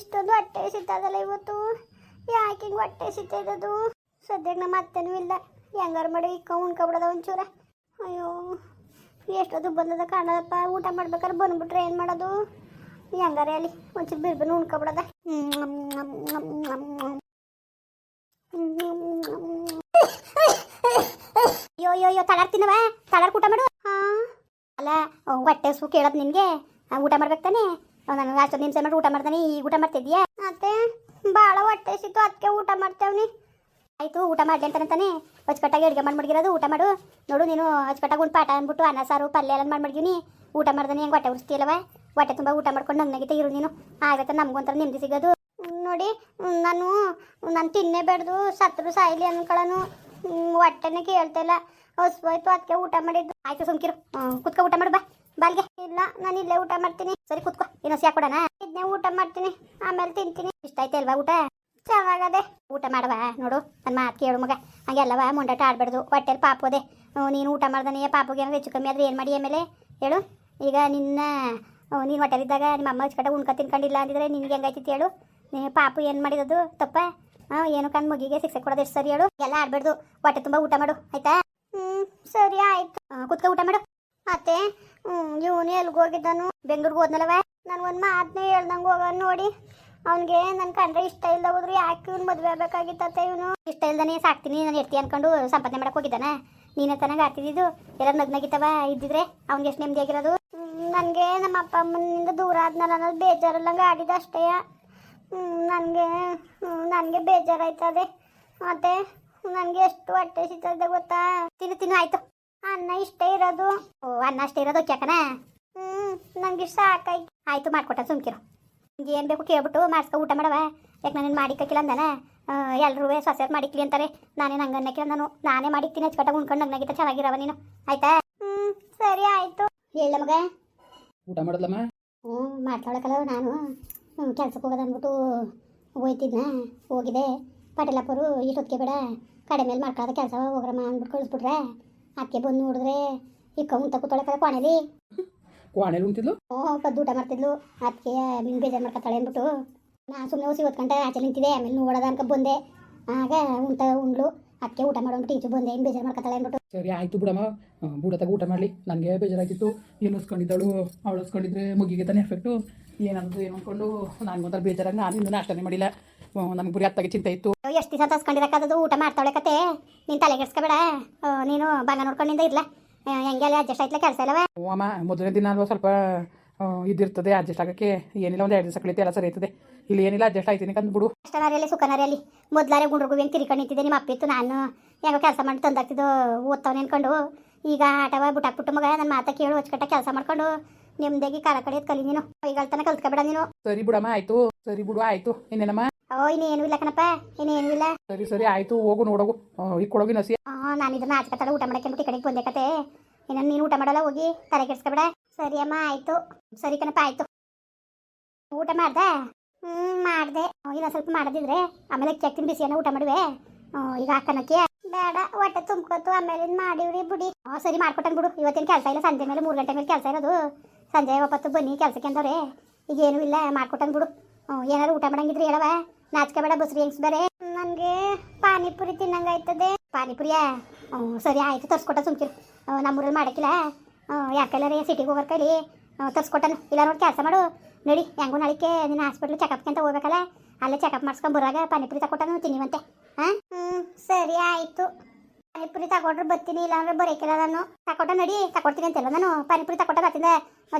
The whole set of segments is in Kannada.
ಇಷ್ಟೊಂದು ಹೊಟ್ಟೆ ಸಿಗ್ತದಲ್ಲ ಇವತ್ತು? ಯಾಕೆ ಹಿಂಗೆ ಹೊಟ್ಟೆ ಸಿಗ್ತದದು ಸದ್ಯಕ್ಕೆ ನಮ್ಮ ಅತ್ತೆನೂ ಇಲ್ಲ. ಹೆಂಗಾರ ಮಾಡಿ ಇಕ್ಕ ಉಣ್ಕೊಬಿಡದ ಒಂಚೂರ. ಅಯ್ಯೋ ಎಷ್ಟೊದು ಬಂದದ ಕಾಣದಪ್ಪ. ಊಟ ಮಾಡ್ಬೇಕಾದ್ರೆ ಬಂದ್ಬಿಟ್ರೆ ಏನು ಮಾಡೋದು? ಹೆಂಗಾರೆ ಅಲ್ಲಿ ಒಂಚೂರು ಬಿರ್ಬನ್ನು ಉಣ್ಕೊಬಿಡದ. ಅಯ್ಯೋ ಅಯ್ಯೋ ಅಯ್ಯೋ ತಳಾರ್ ತಿನ್ನವ? ತಳಾರ್ ಊಟ ಮಾಡು. ಹಾ. ಅಲ್ಲ, ಹೊಟ್ಟೆ ಸು ಕೇಳೋದು ನಿನಗೆ? ಊಟ ಮಾಡ್ಬೇಕು ತಾನೆ? ನನಗೆ ಅಷ್ಟೊಂದು ನಿಮಿಷ ಮಾಡಿ ಊಟ ಮಾಡ್ತಾನೆ ಈಗ ಊಟ ಮಾಡ್ತಿದ್ಯಾ? ಮತ್ತೆ ಭಾಳ ಹೊಟ್ಟೆ ಸಿತ್ತು ಅದಕ್ಕೆ ಊಟ ಮಾಡ್ತೇವ್ನಿ ಆಯ್ತು ಊಟ ಮಾಡ್ಲಿ ಅಂತಾನೆ ತಾನೆ ಅಚ್ಚುಕಟ್ಟಾಗಿ ಅಡುಗೆ ಮಾಡಿ ಮಡಗಿರೋದು ಊಟ ಮಾಡು. ನೋಡು ನೀನು ಅಚ್ಚುಕಟ್ಟಾಗಿ ಒಂದು ಪಾಠ ಅಂದ್ಬಿಟ್ಟು ಅನ್ನ ಸಾರು ಪಲ್ಯ ಎಲ್ಲ ಮಾಡಿ ಮಾಡಿದೀನಿ ಊಟ ಮಾಡ್ದಾನೆ ಹೆಂಗೆ ಹೊಟ್ಟೆ ಉರಿಸ್ತೀಯಲ್ಲವ? ಹೊಟ್ಟೆ ತುಂಬ ಊಟ ಮಾಡ್ಕೊಂಡು ನಗ್ನಗಿತ ಇರು ನೀನು. ಆಗತ್ತೆ ನಮಗೊಂಥರ ನೆಮ್ಮದಿ ಸಿಗೋದು. ನೋಡಿ ನಾನು ನಾನು ತಿನ್ನೇಬೇಡ್ದು ಸತ್ರು ಸಾಯಿಲಿ ಅನ್ಕೊಳ್ಳೋನು ಹೊಟ್ಟೆನೇ ಕೇಳ್ತಿಲ್ಲ ಹಸ್ವಾಯ್ತು ಅದಕ್ಕೆ ಊಟ ಮಾಡಿದ್ದು. ಆಯ್ತು ಸುಮ್ಕಿರು. ಕುತ್ಕೊ ಊಟ ಮಾಡು ಬಾ. ಬಾಲ್ಗೆ ಇಲ್ಲ, ನಾನು ಇಲ್ಲೇ ಊಟ ಮಾಡ್ತೀನಿ. ಸರಿ ಕುತ್ಕೋ ಏನು ಯಾಕೆ ಕೊಡೋಣ ಇದನ್ನೇ ಊಟ ಮಾಡ್ತೀನಿ, ಆಮೇಲೆ ತಿಂತೀನಿ. ಇಷ್ಟ ಆಯ್ತು ಅಲ್ವಾ ಊಟ? ಚೆನ್ನಾಗದೆ. ಊಟ ಮಾಡುವ, ನೋಡು ನನ್ನ ಮಾತು ಕೇಳು ಮಗ. ಹಂಗೆಲ್ಲವ ಮುಂಡಾಟ ಆಡ್ಬಾರ್ದು. ಹೊಟ್ಟೆಲಿ ಪಾಪೋದೆ ನೀನು ಊಟ ಮಾಡ್ದಾನೆ, ಪಾಪಗೆ ಏನಾದ್ರು ಹೆಚ್ಚು ಕಮ್ಮಿ ಆದ್ರೆ ಏನು ಮಾಡಿ ಆಮೇಲೆ? ಹೇಳು. ಈಗ ನಿನ್ನ ನೀನು ಹೊಟ್ಟೆಲಿದ್ದಾಗ ನಿಮ್ಮ ಅಮ್ಮ ಹಚ್ಕಡೆ ಉಣ್ಕ ತಿನ್ಕೊಂಡಿಲ್ಲ ಅಂದಿದ್ರೆ ನಿನ್ಗೆ ಹೆಂಗಾಯ್ತಿತ್ತು ಹೇಳು? ನೀ ಪಾಪು ಏನು ಮಾಡಿದದು ತಪ್ಪ? ಹಾಂ ಏನು ಕಣ್ ಮುಗಿಗೆ ಶಿಕ್ಷೆ ಕೊಡೋದು ಎಷ್ಟು ಸರಿ ಹೇಳು? ಎಲ್ಲ ಆಡ್ಬಾರ್ದು. ಹೊಟ್ಟೆ ತುಂಬ ಊಟ ಮಾಡು, ಆಯ್ತಾ? ಹ್ಞೂ ಸರಿ ಆಯ್ತು. ಕುತ್ಕೊ, ಊಟ ಮಾಡು. ಹ್ಞೂ ಇವನು ಎಲ್ಗೆ ಹೋಗಿದ್ದಾನು? ಬೆಂಗ್ಳೂರ್ಗೆ ಹೋದ್ನಲ್ಲವ? ನಾನು ಒಂದು ಮಾತನ್ನೇ ಹೇಳ್ದಂಗೆ ಹೋಗ ನೋಡಿ. ಅವನಿಗೆ ನನ್ನ ಕಂಡ್ರೆ ಇಷ್ಟ ಇಲ್ಲ ಹೋದ್ರು ಯಾಕೆ ಇವ್ನು ಮದುವೆ ಆಗ್ಬೇಕಾಗಿತ್ತ ಇವನು? ಇಷ್ಟ ಇಲ್ದಾನೆ ಸಾಕ್ತೀನಿ, ನಾನು ಎಡ್ತಿ ಅನ್ಕೊಂಡು ಸಂಪಾದನೆ ಮಾಡಕ್ಕೆ ಹೋಗಿದ್ದಾನ. ನೀನೇ ತನಗೆ ಆಗ್ತಿದ್ದು ಎಲ್ಲ ನಗ್ನಾಗಿತ್ತವ ಇದ್ದಿದ್ರೆ? ಅವ್ನ್ಗೆ ಎಷ್ಟು ನೆಮ್ಮದಿ ಆಗಿರೋದು? ನನಗೆ ನಮ್ಮ ಅಪ್ಪ ಅಮ್ಮನಿಂದ ದೂರ ಆದ್ನಲ್ಲ ಅನ್ನೋದು ಬೇಜಾರಲ್ಲಂಗೆ ಆಡಿದ ಅಷ್ಟೇ. ನನಗೆ ನನಗೆ ಬೇಜಾರಾಯ್ತದೆ. ಮತ್ತೆ ನನಗೆ ಎಷ್ಟು ಹೊಟ್ಟೆ ಸಿಗ್ತದೆ ಗೊತ್ತಾ? ತಿನ್ನು ತಿನ್ನು, ಆಯ್ತು. ಅನ್ನ ಇಷ್ಟೇ ಇರೋದು. ಓ ಅನ್ನ ಅಷ್ಟೇ ಇರೋದು ಕ್ಯಾಕನ ಹ್ಞೂ ಇಷ್ಟ ಸಾಕಾಯ್ತು. ಆಯ್ತು ಮಾಡ್ಕೊಟ್ಟ ಸುಮ್ಕಿರು. ನಿಂಗೆ ಏನು ಬೇಕು ಕೇಳ್ಬಿಟ್ಟು ಮಾಡಿಸ್ಕೊ ಊಟ ಮಾಡವ. ಯಾಕೆ ನಾನು ಮಾಡಿಕ್ಕಿಲ್ಲ ಅಂದನ? ಎಲ್ಲರೂ ಸೊಸೆಯರ್ ಮಾಡಿಕ್ಲಿ ಅಂತಾರೆ. ನಾನೇ ನಂಗೆ ಅನ್ನಕ್ಕಿಲ್ಲ ನಾನು ನಾನೇ ಮಾಡಿಕ್ತೀನಿ ಹಚ್ಕಟ್ಟಾಗ ಉಣ್ಕೊಂಡು ನಂಗೆ ಚೆನ್ನಾಗಿರವ ನೀನು. ಆಯ್ತಾ? ಹ್ಞೂ ಸರಿ ಆಯಿತು. ಹೇಳ ಮಗ. ಊಟ ಮಾಡಲಮ್ಮ ಹ್ಞೂ ಮಾಡ್ತಾಳಕಲ್ಲ ನಾನು. ಕೆಲ್ಸಕ್ಕೆ ಹೋಗೋದು ಅಂದ್ಬಿಟ್ಟು ಹೋಯ್ತಿದ್ನ. ಹೋಗಿದೆ ಪಟೇಲಪ್ಪರು ಇಷ್ಟೊತ್ತಿಗೆ ಬೇಡ. ಕಡೆ ಮೇಲೆ ಮಾಡ್ಕೊಳ್ಳೋದು ಕೆಲಸ ಹೋಗ್ರಮ್ಮ ಅಂದ್ಬಿಟ್ಟು ಕಳಿಸ್ಬಿಟ್ರೆ. ಅದಕ್ಕೆ ಬಂದು ನೋಡಿದ್ರೆ ಇಕ್ಕ ಕೌಂಟ್ ಕೂತೊಳಕಲ್ಲ ಕೋಣೆಲಿ ಕೋಣೆಲಿ ಉಂಟಿದ್ಲು ಹ್ಞೂ ಕದ್ದು ಊಟ ಮಾಡ್ತಿದ್ಲು. ಅದಕ್ಕೆ ನಿನ್ ಬೇಜಾರು ಮಾಡ್ಕೊತಾಳೆ ಅಂದ್ಬಿಟ್ಟು ನಾ ಸುಮ್ಮನೆ ಓಸಿ ಹೊತ್ಕೊಂಡೆ ಆಚೆ ನಿಂತಿದೆ ಆಮೇಲೆ ನೋಡೋದ ಅನ್ಕೊ ಬಂದೆ. ಆಗ ಉಂಟ ಉಂಡ್ಲು ಅದಕ್ಕೆ ಊಟ ಮಾಡೋಂಬಿಟ್ಟು ಈಚು ಬಂದೆ ಏನು ಬೇಜಾರು ಮಾಡ್ಕೊತಾಳೆ ಅಂದ್ಬಿಟ್ಟು. ಸರಿ ಆಯ್ತು ಬಿಡಮ್ಮ. ಬುಡತಾಗ ಊಟ ಮಾಡಲಿ. ನನಗೆ ಬೇಜಾರಾಗಿತ್ತು ಏನು ಹೊಸ್ಕೊಂಡಿದ್ದಳು ಅವಳು ಹೊಸ್ಕೊಂಡಿದ್ರೆ ಮುಗಿಗೆ ತಾನೇ ಎಫೆಕ್ಟು ಏನಂದು ಏನು ಅಂದ್ಕೊಂಡು ನನಗೊಂಥರ ಬೇಜಾರಾಗಿ ನಾನು ಇನ್ನೂ ನಾಷ್ಟನೇ ಮಾಡಿಲ್ಲ. ನಮ್ಗೆ ಬುರಿ ಹತ್ತಾಗ ಚಿಂತೆ ಇತ್ತು. ಎಷ್ಟು ದಿವಸ ತಸ್ಕೊಂಡಿರಕ್ಕದು ಊಟ ಮಾಡ್ತಾಳೆ ಕತೆ. ನೀನು ತಲೆ ಕೆಡ್ಸ್ಕೊಬೇಡ. ನೀನು ಬಂಗ ನೋಡ್ಕೊಂಡಿಂದ ಇರ್ಲ. ಹೆಂಗೆಲ್ಲ ಅಡ್ಜಸ್ಟ್ ಆಯ್ತಲ್ಲ ಕೆಲಸ ಇಲ್ಲವ ಅಮ್ಮ ಮೊದಲನೇ ದಿನ ಅಲ್ವಾ ಸ್ವಲ್ಪ ಇದಿರ್ತದೆ ಅಡ್ಜಸ್ಟ್ ಆಗಕ್ಕೆ. ಏನಿಲ್ಲ ಒಂದು ಎರಡು ದಿವಸ ಕಳೀತೆ ಎಲ್ಲ ಸರಿ ಇರ್ತದೆ. ಇಲ್ಲಿ ಏನಿಲ್ಲ ಅಡ್ಜಸ್ಟ್ ಆಯ್ತೀನಿ ಕಂದ್ಬಿಡು ಕಷ್ಟನಾರಿಯಲ್ಲಿ ಸುಖನಾರಿಯಲ್ಲಿ. ಮೊದ್ಲಾರೆ ಗುಂಡ್ರಿಗೂ ಹೆಂಗೆ ತಿರ್ಕೊಂಡು ನಿಂತಿದ್ದೆ ನಿಮ್ಮ ಅಪ್ಪಿತ್ತು ನಾನು ಹೆಂಗೋ ಕೆಲಸ ಮಾಡಿ ತಂದಾಗ್ತಿದ್ದು ಓದ್ತಾವ್ ಅನ್ಕೊಂಡು ಈಗ ಆಟವ ಬಿಟ್ಟಾಕ್ಬಿಟ್ಟು ಮಗ ನನ್ನ ಮಾತಾ ಕೇಳು ಹೊಚ್ಕಟ್ಟ ಕೆಲಸ ಮಾಡ್ಕೊಂಡು. ನಿಮ್ದಾಗಿ ಕಾಲ ಕಡೆ ಕಲಿ ನೀನು. ಈಗ ತನಕ ಕಲ್ತ್ಕೊಬೇಡ ನೀನು. ಸರಿ ಬಿಡಮ್ಮ ಆಯ್ತು. ಸರಿ ಬಿಡು ಆಯ್ತು. ಇನ್ನೇನಮ್ಮ? ಓ ಇನ್ನೇನು ಇಲ್ಲ ಕಣಪ್ಪ ಇನ್ನೇನು ಇಲ್ಲ. ಸರಿ ಸರಿ ಆಯ್ತು ಹೋಗು ನೋಡೋಗು. ಕೊಡೋಗಿ ನಸಿ ಹಾಂ ನಾನು ಇದನ್ನ ಆಚಕತ್ತಲ್ಲ ಊಟ ಮಾಡಕ್ಕೆ ಕಡೆಗೆ ಬಂದೆ ಕತೆ. ಏನನ್ನ ನೀನು ಊಟ ಮಾಡಲ್ಲ ಹೋಗಿ ತಲೆ ಕೆಡ್ಸ್ಕೊಬೇಡ. ಸರಿ ಅಮ್ಮ ಆಯ್ತು. ಸರಿ ಕಣಪ್ಪ ಆಯ್ತು. ಊಟ ಮಾಡ್ದೆ? ಹ್ಞೂ ಮಾಡ್ದೆ. ಇಲ್ಲ ಸ್ವಲ್ಪ ಮಾಡದಿದ್ರೆ ಆಮೇಲೆ ಕೆಕ್ಕಿನ ಬಿಸಿಯನ್ನ ಊಟ ಮಾಡುವೆ. ಈಗ ಹಾಕನಕ್ಕೆ. ಬೇಡ ಹೊಟ್ಟೆ ತುಂಬ್ಕೊತು ಆಮೇಲೆ ಮಾಡಿವ್ರಿ ಬಿಡಿ. ಹ್ಞೂ ಸರಿ ಮಾಡ್ಕೊಟ್ಟಂಗೆ ಬಿಡು. ಇವತ್ತೇನು ಕೆಲಸ ಇಲ್ಲ ಸಂಜೆ ಮೇಲೆ ಮೂರು ಗಂಟೆ ಮೇಲೆ ಕೆಲಸ ಇರೋದು. ಸಂಜೆ ಒಪ್ಪತ್ತು ಬನ್ನಿ ಕೆಲಸಕ್ಕೆ ಅಂದವ್ರೆ. ಈಗ ಏನೂ ಇಲ್ಲ ಮಾಡ್ಕೊಟ್ಟಂಗೆ ಬಿಡು. ಹ್ಞೂ ಏನಾದ್ರು ಊಟ ಮಾಡಂಗಿದ್ರೆ ಹೇಳವ ನಾಚಿಕೆ ಬೇಡ, ಬಸ್ರಿ ಹೆಂಗ್ಸ್ ಬೇರೆ. ನನಗೆ ಪಾನಿಪುರಿ ತಿನ್ನಂಗಾಯ್ತದೆ. ಪಾನಿಪುರಿಯಾ? ಹ್ಞೂ ಸರಿ ಆಯಿತು, ತರ್ಸ್ಕೊಟ್ಟ ಸುಮ್ಕಿರು. ನಮ್ಮೂರಲ್ಲಿ ಮಾಡೋಕ್ಕಿಲ್ಲ. ಯಾಕಲ್ಲ ಸಿಟಿಗೆ ಹೋಗೋರ್ ಕೈಲಿ? ತರ್ಸ್ಕೊಟ್ಟನು. ಇಲ್ಲ ನೋಡಿ, ಕೆಲಸ ಮಾಡು. ನಡಿ, ಹೆಂಗು ನಾಳಿಕೆ ನಿನ್ನ ಹಾಸ್ಪಿಟ್ಲ್ ಚೆಕಪ್ಗೆ ಅಂತ ಹೋಗ್ಬೇಕಲ್ಲ? ಅಲ್ಲೇ ಚೆಕಪ್ ಮಾಡ್ಸ್ಕೊಂಡು ಬರುವಾಗ ಪಾನಿಪುರಿ ತಗೊಟ್ಟನು ತಿನ್ನಿವಂತೆ. ಹಾಂ ಹ್ಞೂ ಸರಿ ಆಯಿತು. ಪಾನಿಪುರಿ ತಗೊಂಡ್ರೆ ಬರ್ತೀನಿ ಇಲ್ಲ ಅಂದ್ರೆ ಬರೋಕಿಲ್ಲ ನಾನು. ತಗೊಟ್ಟ ನಡಿ ತಗೊಡ್ತೀನಿ ಅಂತೆಲ್ಲ ನಾನು. ಪಾನಿಪುರಿ ತಗೊಟ್ಟ ಬರ್ತಿದ್ದೆ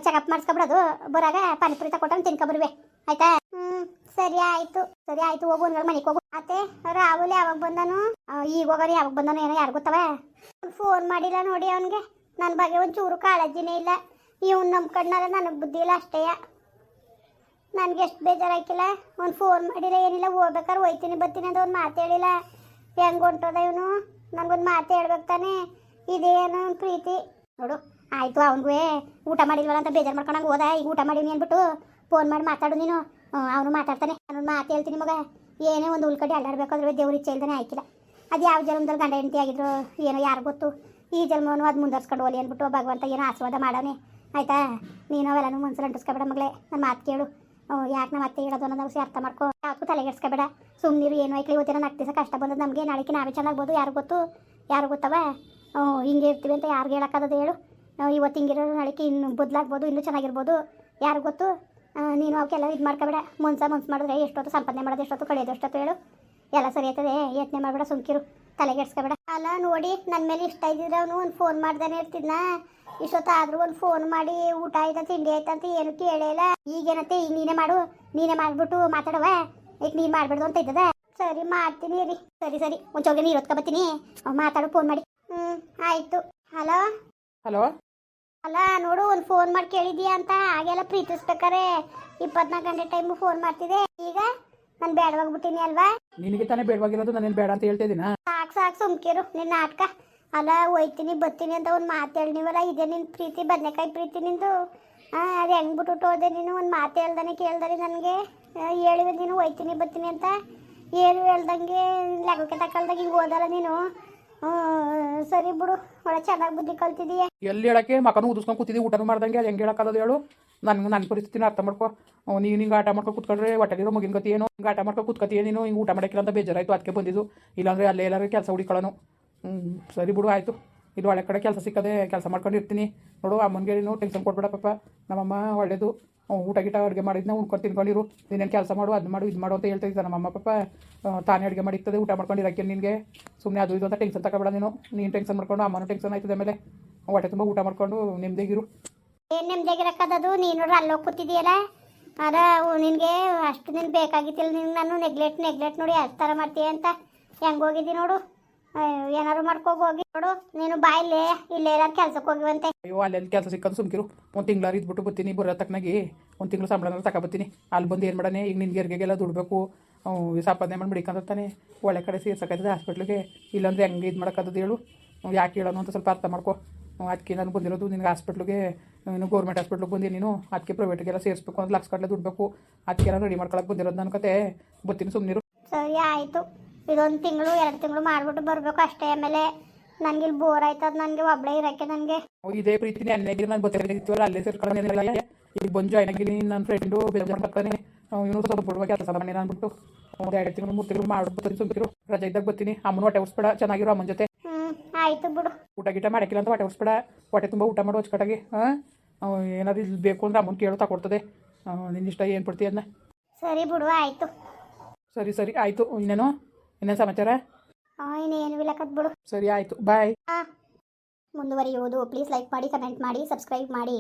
ಚೆಕಪ್ ಮಾಡಿಸ್ಕೊಬಿಡೋದು ಬರಾಗ ಪಾನಿಪುರಿ ತಗೊಟ್ಟನು ತಿನ್ಕೊಬರುವೆ ಆಯ್ತಾ? ಸರಿ ಆಯ್ತು ಸರಿ ಆಯ್ತು, ಹೋಗು ಒಂದ್ಗಳ ಮನೆಗೆ ಹೋಗು. ಮತ್ತೆ ರಾಹುಲ್ ಯಾವಾಗ ಬಂದನು? ಈಗ ಹೋಗೋರು ಯಾವಾಗ ಬಂದನು ಏನೋ ಯಾರು ಗೊತ್ತವ? ಫೋನ್ ಮಾಡಿಲ್ಲ ನೋಡಿ ಅವನಿಗೆ. ನನ್ನ ಬಗ್ಗೆ ಒಂಚೂರು ಕಾಳಜಿನೇ ಇಲ್ಲ. ಇವ್ನು ನಂಬ್ಕೊಂಡ್ನಾರ ನನಗೆ ಬುದ್ಧಿ ಇಲ್ಲ ಅಷ್ಟೇ. ನನಗೆ ಎಷ್ಟು ಬೇಜಾರಾಕಿಲ್ಲ ಒಂದು ಫೋನ್ ಮಾಡಿಲ್ಲ, ಏನಿಲ್ಲ, ಹೋಗ್ಬೇಕಾದ್ರೆ ಹೋಯ್ತೀನಿ, ಬರ್ತೀನಿ ಅಂತ ಒಂದು ಮಾತು ಹೇಳಿಲ್ಲ. ಹೆಂಗೆ ಹೊಂಟೋದ ಇವನು? ನನಗೊಂದು ಮಾತು ಹೇಳ್ಬೇಕು ತಾನೆ. ಇದೇನು ಪ್ರೀತಿ. ನೋಡು, ಆಯಿತು ಅವನಿಗೂ. ಊಟ ಮಾಡಿಲ್ವಲ್ಲ ಅಂತ ಬೇಜಾರು ಮಾಡ್ಕೊಂಡಂಗೆ ಹೋದ. ಈಗ ಊಟ ಮಾಡೀನಿ ಅಂದ್ಬಿಟ್ಟು ಫೋನ್ ಮಾಡಿ ಮಾತಾಡು ನೀನು. ಅವನು ಮಾತಾಡ್ತಾನೆ. ನಾನು ಮಾತು ಹೇಳ್ತೀನಿ ಮಗ. ಏನೇ ಒಂದು ಉಳ್ಕಡೆ ಅಡ್ಡಾಡ್ಬೇಕಾದ್ರೆ ದೇವ್ರ ಇಚ್ಛೆ ಇಲ್ದೇ ಆಯ್ಕಿಲ್ಲ ಅದು ಯಾವ ಜನ್ಮದಲ್ಲಿ ಗಂಡ ಹೆಂಡತಿ ಆಗಿದ್ರು, ಏನೋ ಯಾರು ಗೊತ್ತು? ಈ ಜನ್ಮವನ್ನು ಅದು ಮುಂದರ್ಸ್ಕೊಂಡು ಹೋಲಿ ಅಂದ್ಬಿಟ್ಟು ಭಗವಂತ ಏನೋ ಆಶೀರ್ವಾದ ಮಾಡೋನೆ. ಆಯ್ತಾ? ನೀನು ಅವೆಲ್ಲನೂ ಮನ್ಸಲ್ಲಿ ಅಂಟಿಸ್ಕೊಬೇಡ ಮಗಳೇ. ನನ್ನ ಮಾತು ಕೇಳು. ಯಾಕೆ ನಮ್ಮ ಅತ್ತೆ ಹೇಳೋದು ಅನ್ನೋದು ಅರ್ಥ ಮಾಡ್ಕೊ. ಯಾಕೂ ತಲೆಗೆಡ್ಸ್ಕೊಬೇಡ ಸುಮ್ಮನಿರು ಏನು ಐಕ್ಲಿ ಇವತ್ತಿನ ನಾಲ್ಕು ಕಷ್ಟ ಬಂದದ್ದು ನಮಗೆ. ನಾಳೆಗೆ ನಾವೇ ಚೆನ್ನಾಗ್ಬೋದು. ಯಾರು ಗೊತ್ತು? ಯಾರು ಗೊತ್ತವ? ಹಿಂಗೆ ಇರ್ತೀವಿ ಅಂತ ಯಾರಿಗೆ ಹೇಳೋಕ್ಕಾಗದು ಹೇಳು. ಇವತ್ತು ಹಿಂಗಿರೋರು ನಾಳೆಗೆ ಇನ್ನು ಬದಲಾಗ್ಬೋದು, ಇನ್ನೂ ಚೆನ್ನಾಗಿರ್ಬೋದು. ಯಾರು ಗೊತ್ತು? ನೀನು ಅವಕ್ಕೆಲ್ಲ ಇದು ಮಾಡ್ಕೊಬೇಡ. ಮುಂಚೆ ಮುಂಚೆ ಮಾಡಿದ್ರೆ ಎಷ್ಟೊತ್ತು ಸಂಪಾದನೆ ಮಾಡೋದು ಎಷ್ಟೊತ್ತು ಕಳೆಯೋದು ಎಷ್ಟೊತ್ತು ಹೇಳು. ಎಲ್ಲ ಸರಿ ಆಯ್ತದೆ ಯತ್ನೆ ಮಾಡಬೇಡ ಸುಮ್ಕಿರು. ತಲೆಗೆಡ್ಸ್ಕೊಬೇಡ ಅಲ್ಲ ನೋಡಿ ನನ್ನ ಮೇಲೆ ಇಷ್ಟ ಇದ್ದಿದ್ರೆ ಅವನು ಒಂದು ಫೋನ್ ಮಾಡ್ದಾನೆ ಇರ್ತಿದ್ನ. ಇಷ್ಟೊತ್ತಾದ್ರೂ ಒಂದು ಫೋನ್ ಮಾಡಿ ಊಟ ಆಯ್ತಾ ತಿಂಡಿ ಆಯ್ತಾ ಅಂತ ಏನು ಕೇಳಿಲ್ಲ ಇಲ್ಲ. ಈಗೇನತ್ತೆ ಈಗ ನೀನೇ ಮಾಡು ನೀನೇ ಮಾಡ್ಬಿಟ್ಟು ಮಾತಾಡುವ. ಈಗ ನೀನು ಮಾಡ್ಬೇಡ ಅಂತ ಇದ್ದದ? ಸರಿ ಮಾಡ್ತೀನಿ ರೀ ಸರಿ ಸರಿ. ಒಂಚೋಗಿ ನೀರು ಹೊತ್ಕೊಬತ್ತೀನಿ ಮಾತಾಡು ಫೋನ್ ಮಾಡಿ. ಹ್ಞೂ ಆಯಿತು. ಹಲೋ? ಹಲೋ? ಅಲ್ಲ ನೋಡು ಒಂದು ಫೋನ್ ಮಾಡಿ ಕೇಳಿದ್ಯಾ ಅಂತ? ಹಾಗೆಲ್ಲ ಪ್ರೀತಿಸ್ಬೇಕಾರೆ ಇಪ್ಪತ್ನಾಲ್ಕು ಗಂಟೆ ಟೈಮ್ ಫೋನ್ ಮಾಡ್ತಿದೆ ಈಗ ನಾನು ಬೇಡವಾಗ್ಬಿಟ್ಟಿನಿ ಅಲ್ವಾ? ನಿನಗೆ ತಾನೇ ಬೇಡವಾಗಿರೋದು ನಾನೇನು ಬೇಡ ಅಂತ ಹೇಳ್ತಾ ಇದ್ದೀನಾ ಸಾಕು ಸಾಕು ಸುಮ್ಕಿರು ನಿನ್ನ ನಾಟಕ. ಅಲ್ಲ ಹೋಯ್ತೀನಿ ಬರ್ತೀನಿ ಅಂತ ಒಂದು ಮಾತು ಹೇಳಿವಲ್ಲ ಇದೇ ನಿನ್ನ ಪ್ರೀತಿ ಬದನೆಕಾಯಿ ಪ್ರೀತಿ ನಿಂದು? ಹಾಂ ಅದು ಹೆಂಗೆ ಬಿಟ್ಬಿಟ್ಟು ಹೋದೆ ನೀನು? ಒಂದು ಮಾತು ಹೇಳ್ದಾನೆ ಕೇಳ್ದಾನೆ ನನಗೆ. ಹೇಳಿವೆ ನೀನು ಹೋಯ್ತೀನಿ ಬರ್ತೀನಿ ಅಂತ. ಏನು ಹೇಳ್ದಂಗೆ ಲೆಕ್ಕಕ್ಕೆ ತಕ್ಕಲ್ದಾಗ ಹಿಂಗೆ ಹೋದಲ್ಲ ನೀನು? ಸರಿ ಬಿಡು. ಒಳ್ಳೆ ಚೆನ್ನಾಗಿ ಬುದ್ಧಿ ಕಲ್ತಿದೀಯ. ಎಲ್ಲಿ ಹೇಳಕ್ಕೆ? ಮಕನೂ ಉದಿಸ್ಕೊಂಡು ಕೂತಿದ್ದೀವಿ ಊಟನೂ ಮಾಡ್ದಂಗೆ. ಅದು ಹೆಂಗೆ ಹೇಳಕ್ಕಾಗದು ಹೇಳು? ನನ್ಗೆ ನನ್ನ ಪರಿಸ್ಥಿತಿನ ಅರ್ಥ ಮಾಡ್ಕೊ. ನೀನು ಹಿಂಗೆ ಆಟ ಮಾಡ್ಕೊ ಕೂತ್ಕೊಂಡ್ರೆ ಹೊಟ್ಟೆಲಿರೋ ಮುಗಿನ ಗತಿ ಏನು? ಹಿಂಗೆ ಆಟ ಮಾಡ್ಕೊ ಕೂತ್ಕತಿ ನೀನು? ಹಿಂಗೆ ಊಟ ಮಾಡಕ್ಕಿಲ್ಲ ಅಂತ ಬೇಜಾರಾಯಿತು ಅದಕ್ಕೆ ಬಂದಿದ್ದು. ಇಲ್ಲಾಂದರೆ ಅಲ್ಲೇ ಎಲ್ಲಾರು ಕೆಲಸ ಹುಡಿಕೊಳ್ಳೋನು ಹ್ಞೂ ಸರಿ ಬಿಡು, ಆಯಿತು. ಇದು ಒಳ್ಳೆ ಕಡೆ ಕೆಲಸ ಸಿಕ್ಕದೆ ಕೆಲಸ ಮಾಡ್ಕೊಂಡಿರ್ತೀನಿ. ನೋಡು, ಅಮ್ಮನಿಗೆ ನೀನು ಟೆನ್ಷನ್ ಕೊಡ್ಬೇಡ ಪಾಪ. ನಮ್ಮಮ್ಮ ಒಳ್ಳೇದು. ಅವ್ನು ಊಟ ಗಿಟ ಅಡುಗೆ ಮಾಡಿದ್ನ ಉಣ್ಕೊಂಡು ತಿನ್ಕೊಂಡಿರು. ನೀನೇನು ಕೆಲಸ ಮಾಡು ಅದು ಮಾಡು ಇದು ಮಾಡು ಅಂತ ಹೇಳ್ತಾ ಇದ್ದ ನಮ್ಮಮ್ಮ ಪಾಪ. ಆ, ತಾನೇ ಅಡುಗೆ ಮಾಡಿರ್ತದೆ ಊಟ ಮಾಡ್ಕೊಂಡಿರಕ್ಕೆ ನಿನಗೆ. ಸುಮ್ಮನೆ ಅದು ಇದು ಅಂತ ಟೆನ್ಷನ್ ತಗೋಬೇಡ ನೀನು. ನೀನು ಟೆನ್ಷನ್ ಮಾಡ್ಕೊಂಡು ಅಮ್ಮನೂ ಟೆನ್ಷನ್ ಆಯ್ತದೆ ಆಮೇಲೆ. ಹೊಟ್ಟೆ ತುಂಬ ಊಟ ಮಾಡ್ಕೊಂಡು ನೆಮ್ಮದಿಗಿರು ಏನು ನಿಮ್ದೇಗಿರಕ್ಕದ್ದು ನೀನು ಅಲ್ಲಿ ಕೂತಿದೀಯಲ್ಲ ಅದ ನಿನಗೆ ಅಷ್ಟು ನಿನ್ಗೆ ಬೇಕಾಗಿತ್ತಿಲ್ಲ ನಿನ್ಗೆ ನಾನು ನೆಗ್ಲೆಕ್ಟ್ ನೆಗ್ಲೆಕ್ಟ್ ನೋಡಿ ಯಾವ ಥರ ಮಾಡ್ತೀಯ ಅಂತ. ಹೆಂಗೆ ಹೋಗಿದ್ದಿ ನೋಡು. ಏನಾರು ಮಾಡ್ಕೋಗಿ ಹೋಗಿ ನೋಡು. ನೀನು ಬಾಯಿಲೆ ಇಲ್ಲೇ ಏನಾರು ಕೆಲ್ಸಕ್ಕೆ ಹೋಗಿವಂತೆ. ಅಯ್ಯೋ ಅಲ್ಲೆಲ್ಲಿ ಕೆಲಸ ಸಿಕ್ಕಂದು ಸುಮ್ಕಿರು. ಒಂದು ತಿಂಗಳಾರು ಇದ್ಬಿಟ್ಟು ಬರ್ತೀನಿ ಬರೋ ತಕ್ಕನಾಗಿ ಒಂದು ತಿಂಗಳು ಸಂಬಳನ ತಗೊಬತ್ತೀನಿ ಅಲ್ಲಿ ಬಂದು ಏನು ಮಾಡಾನೆ ಈಗ ನಿನ್ಗೆ ಹೆರಿಗೆಗೆಲ್ಲ ದುಡ್ಬೇಕು. ಸಾಪಾದನೆ ಮಾಡಿ ಬಿಡಿಕಂತಾನೆ ಒಳ್ಳೆ ಕಡೆ ಸೇರ್ಸಕ್ಕಾಯ್ತದೆ ಹಾಸ್ಪಿಟ್ಲಿಗೆ ಇಲ್ಲಾಂದ್ರೆ ಹೆಂಗೆ ಇದು ಮಾಡೋಕ್ಕಾಗದು ಹೇಳು. ಯಾಕೆ ಹೇಳೋನು ಅಂತ ಸ್ವಲ್ಪ ಅರ್ಥ ಮಾಡ್ಕೊ. ಅದಕ್ಕೆ ನಾನು ಬಂದಿರೋದು ನಿನಗೆ ಹಾಸ್ಪಿಟ್ಲಿಗೆ ನೀನು ಗೌರ್ಮೆಂಟ್ ಹಾಸ್ಪಿಟ್ಲಿಗೆ ಬಂದಿ ನೀನು. ಅದಕ್ಕೆ ಪ್ರೈವೇಟ್ಗೆಲ್ಲ ಸೇರಿಸ್ಬೇಕು ಅಂತ ಲಕ್ಷ ಗಟ್ಟಲೆ ದುಡ್ಬೇಕು. ನಾನು ರೆಡಿ ಮಾಡ್ಕೊಳಕ್ಕೆ ಬಂದಿರೋದು ನನ್ನ ಕತೆ. ಬರ್ತೀನಿ ಸುಮ್ಮನಿರು ಸರಿ ಆಯಿತು. ಇದೊಂದು ತಿಂಗಳು ಎರಡು ತಿಂಗಳು ಮಾಡ್ಬಿಟ್ಟು ಬರಬೇಕು ಅಷ್ಟೇ. ಆಮೇಲೆ ನನಗೆ ಇಲ್ಲಿ ಬೋರ್ ಆಯ್ತದ ನನಗೆ ಒಬ್ಬಳೇ ಇರಕ್ಕೆ ನನಗೆ. ಇದೇ ಪ್ರೀತಿ ಅಲ್ಲಿಗೆ ನಾನು ಗೊತ್ತಿರ್ತೀವಲ್ಲ ಅಲ್ಲೇ ಸೇರ್ಕೊಳ್ಳೋದಿಲ್ಲ ಈಗ ಬಂದು ಜಾಯ್ನ್ ಆಗಿದ್ದೀನಿ. ನನ್ನ ಫ್ರೆಂಡು ಬೇಜಾರು ಬರ್ತಾನೆ ಇವನು ಸ್ವಲ್ಪ ಬಿಡುವ ಕೆಲಸ ಮನೆ ಅಂದ್ಬಿಟ್ಟು. ಒಂದು ಎರಡು ತಿಂಗಳು ಮೂರು ತಿಂಗಳು ಮಾಡ್ಬಿಡ್ತೀನಿ ಸುಮ್ಕಿರು ರಜೆ ಇದ್ದಾಗ ಬರ್ತೀನಿ. ಅಮ್ಮನ ಹೊಟ್ಟೆ ಉಸ್ಬೇಡ ಚೆನ್ನಾಗಿರೋ ಅಮ್ಮನ ಜೊತೆ. ಆಯ್ತು ಆಯಿತು ಬಿಡು. ಊಟ ಗೀಟ ಮಾಡಕ್ಕಿಲ್ಲ ಅಂತ ಹೊಟ್ಟೆ ಉಸ್ಬೇಡ ಹೊಟ್ಟೆ ತುಂಬ ಊಟ ಮಾಡೋ ಅಚ್ಚುಕಟ್ಟಾಗಿ. ಹಾಂ? ಏನಾದ್ರು ಇಲ್ಲಿ ಬೇಕು ಅಂದ್ರೆ ಅಮ್ಮನ ಕೇಳು ತಗೊಡ್ತದೆ ನಿನ್ನ ಇಷ್ಟ ಏನು ಪಡ್ತೀಯ ಅದನ್ನ ಸರಿ ಬಿಡು ಆಯಿತು. ಸರಿ ಸರಿ. ಆಯಿತು. ಇನ್ನೇನು? ಇನ್ನೇನು ಸಮಾಚಾರ? ಇನ್ನೇನು ಬಿಡು. ಸರಿ ಆಯ್ತು. ಬಾಯ್ ಮುಂದುವರಿಯುವುದು. ಪ್ಲೀಸ್ ಲೈಕ್ ಮಾಡಿ ಕಮೆಂಟ್ ಮಾಡಿ ಸಬ್ಸ್ಕ್ರೈಬ್ ಮಾಡಿ.